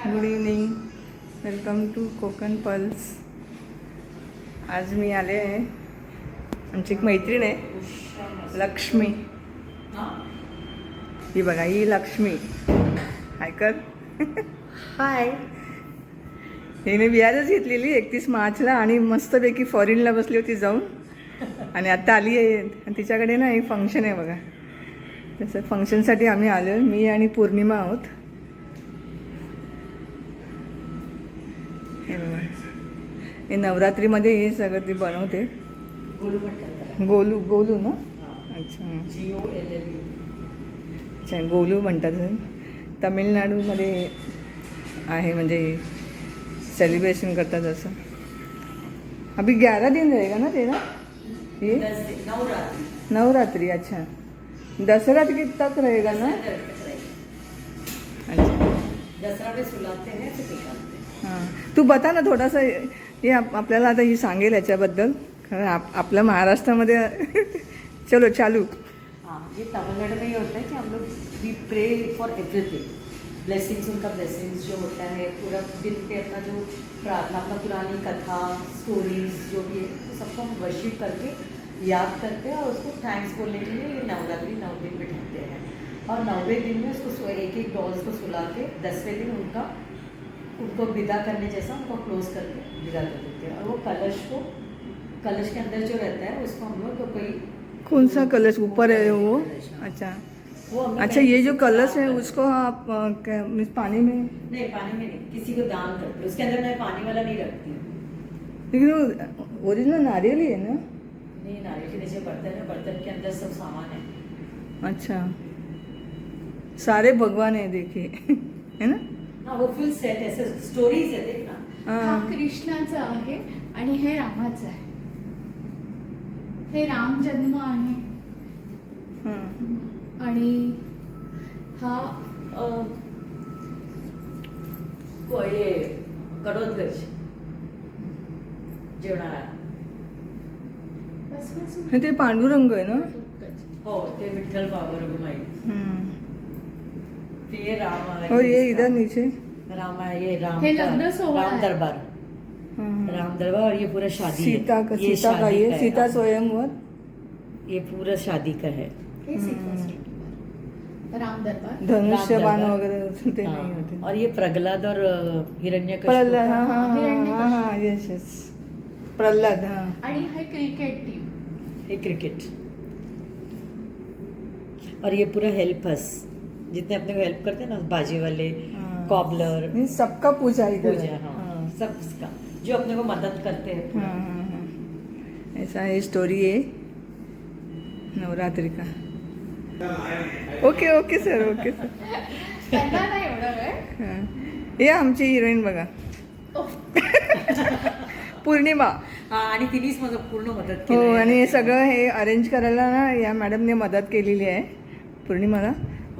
Good evening welcome to Konkan pulse आज मी आले आहे. आमची एक मैत्रीण आहे. लक्ष्मी. ही बघा ही लक्ष्मी. हाय कर. हाय हिने बिहारच घेतलेली एकतीस मार्चला आणि मस्तपैकी फॉरेनला बसली होती जाऊन. आणि आता आली आहे. आणि तिच्याकडे ना एक फंक्शन आहे बघा. तसं फंक्शनसाठी आम्ही आलो मी आणि पौर्णिमा आहोत. हे नवरात्रीमध्ये हे सगळं ती बनवते. गोलू गोलू ना? अच्छा. अच्छा गोलू म्हणतात तमिळनाडूमध्ये आहे म्हणजे सेलिब्रेशन करतात असं. अभी ग्यारह दिन रहेगा ना तेरा? ये? नवरात्री नवरात्रि अच्छा दसरा तक रहेगा ना? अच्छा. दसरा में सुलाते हां तू बता ना थोडासा हे आपल्याला आता ही सांगेल याच्याबद्दल. कारण आप आपल्या महाराष्ट्रामध्ये चलो चालू. हाँ ये तमिलनाडु में ये होता है कि हम लोग we pray for everything blessings उनका ब्लेसिंग्स जो होता है पूरा दिन पे अपना जो प्रार्थना अपना पुरानी कथा स्टोरीज जो भी है तो सबको हम वर्शिप करके याद करते हैं और उसको थैंक्स बोलने के लिए ये नवरात्रि नौ दिन बिठाते हैं। और नौवे दिन में उसको एक एक डॉल्स को सुला के दसवें दिन उनका उनको विदा करने जैसा उनको क्लोज करके विदा कर देते हैं। और वो कलश को कलश के अंदर जो रहता है उसको हम लोग कोई कौन सा कलश? ऊपर है वो? अच्छा। वो अच्छा ये जो कलश है उसको आप मीन्स पानी में? नहीं पानी में नहीं किसी को दान करते उसके अंदर मैं पानी वाला नहीं रखती हूँ। लेकिन ओरिजिनल नारियल ही है ना? नहीं नारियल के नीचे बर्तन है बर्तन के अंदर सब सामान है। अच्छा। सारे भगवान है देखिए। है ना? हाँ फुल सेट ऐसे स्टोरीज है देखना हा. हाँ कृष्णाचा आहे आणि हे रामाचं आहे. हे राम जन्म आहे. हाँ आणि हा ये कडोदगज जेवणारा हे ते पांडुरंग आहे ना? हो ते विठ्ठल बाबा. फिर ये राम और हो, ये इधर नीचे. राम ये राम हे. दरबार. हाँ. राम दरबार और ये पूरा शादी है। सीता का ये सीता का ये? है। सीता स्वयंवर? ये पूरा शादी का है. हे सीता राम दरबार. धनुष्य दरबार. वगैरे असेल ते हाँ, नाही होते. और ये प्रहलाद और हिरण्य प्रल्हाद हाँ हाँ हाँ हिरण्यकश्यप. हाँ हाँ यस यस प्रल्हाद हाँ. आणि हे क्रिकेट टीम ये क्रिकेट और ये पूरा हेल्प अस जितने अपने को हेल्प करते हैं ना बाजी वाले. कॉबलर नहीं, सबका पूजा इधर पूजा है। हाँ हाँ। सब इसका जो अपने को मदद करते हैं हाँ हाँ हाँ। ऐसा है स्टोरी है नवरात्रि का। Okay okay sir okay sir हां। आमची हिरोईन बघा. पौर्णिमा. हाँ आणि तिनेच माझं पूर्ण मदत हो केली आणि हे सगळं हे अरेंज करायला ना या मॅडमने मदत केलेली आहे पौर्णिमाला.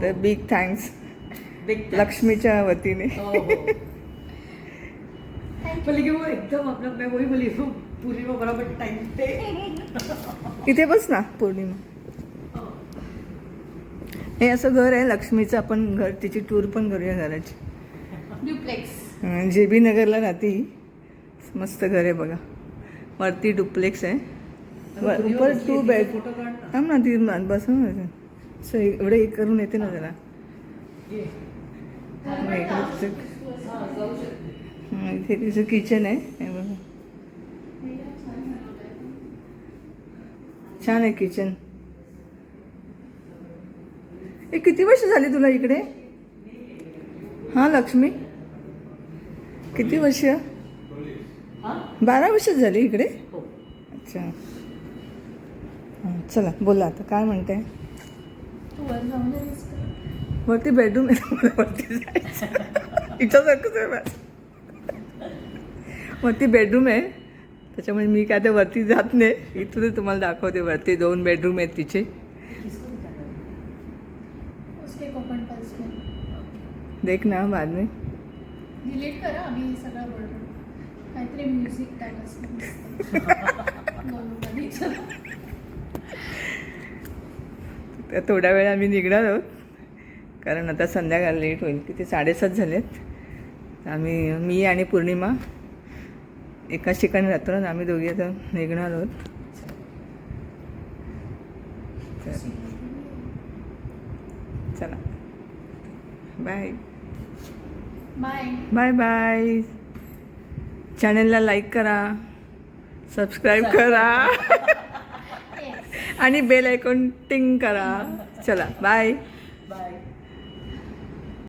तर बिग थँक्स लक्ष्मीच्या वतीने. हो हो. बोले कि वो एकदम अपना मैं वही बोली वो पूरी वो बराबर टाइम पे. इथे बस ना पौर्णिमा. हे. असं घर आहे लक्ष्मीचं आपण घर तिची टूर पण करूया घराची. ड्युप्लेक्स जे बी नगरला राहते ही मस्त घर आहे बघा. वरती डुप्लेक्स आहे. वर- टू बेड थांब ना ती बस. असं एवढं हे करून येते ना जरा. इथे तिचं किचन आहे. हे बघा. छान आहे किचन हे किती वर्ष झाली तुला इकडे? हां लक्ष्मी? किती वर्ष? हाँ? बारा वर्ष झाली इकडे? हो. अच्छा. हां चला बोला आता. काय म्हणते तू वर जाऊन आलीस का? वरती बेडरूम आहे वरती जायचं हिच्यासारखंच आहे बस वरती बेडरूम आहे. त्याच्यामुळे मी काय ते वरती जात नाही. इथूनच तुम्हाला दाखवते वरती दोन बेडरूम आहेत तिचे. देख ना बाद में. डिलीट करा आम्ही सगळं बरोबर काहीतरी म्युझिक तर थोड्या वेळ आम्ही निघणार आहोत. कारण आता संध्याकाळ लेट होईल. किती? साडेसात झालेत. आम्ही मी आणि पौर्णिमा एकाच ठिकाणी राहतो ना आम्ही दोघी आता निघणार आहोत. तर चला बाय बाय बाय बाय चॅनलला लाईक करा. सबस्क्राईब करा. आणि बेल ऐकून टिंग करा. चला बाय